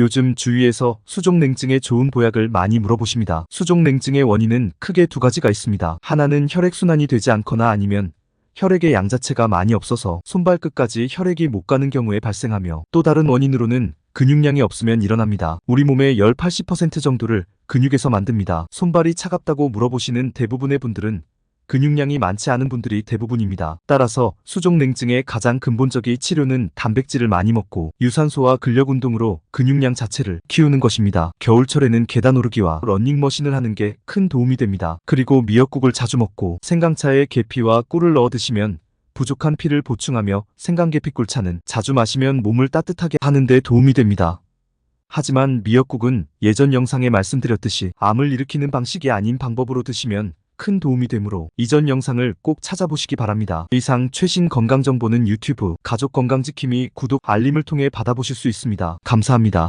요즘 주위에서 수족냉증에 좋은 보약을 많이 물어보십니다. 수족냉증의 원인은 크게 두 가지가 있습니다. 하나는 혈액순환이 되지 않거나 아니면 혈액의 양 자체가 많이 없어서 손발끝까지 혈액이 못 가는 경우에 발생하며 또 다른 원인으로는 근육량이 없으면 일어납니다. 우리 몸의 열 80% 정도를 근육에서 만듭니다. 손발이 차갑다고 물어보시는 대부분의 분들은 근육량이 많지 않은 분들이 대부분입니다. 따라서 수족냉증의 가장 근본적인 치료는 단백질을 많이 먹고 유산소와 근력 운동으로 근육량 자체를 키우는 것입니다. 겨울철에는 계단 오르기와 러닝머신을 하는 게 큰 도움이 됩니다. 그리고 미역국을 자주 먹고 생강차에 계피와 꿀을 넣어 드시면 부족한 피를 보충하며 생강계피꿀차는 자주 마시면 몸을 따뜻하게 하는 데 도움이 됩니다. 하지만 미역국은 예전 영상에 말씀드렸듯이 암을 일으키는 방식이 아닌 방법으로 드시면 큰 도움이 되므로 이전 영상을 꼭 찾아보시기 바랍니다. 이상 최신 건강 정보는 유튜브 가족 건강 지킴이 구독 알림을 통해 받아보실 수 있습니다. 감사합니다.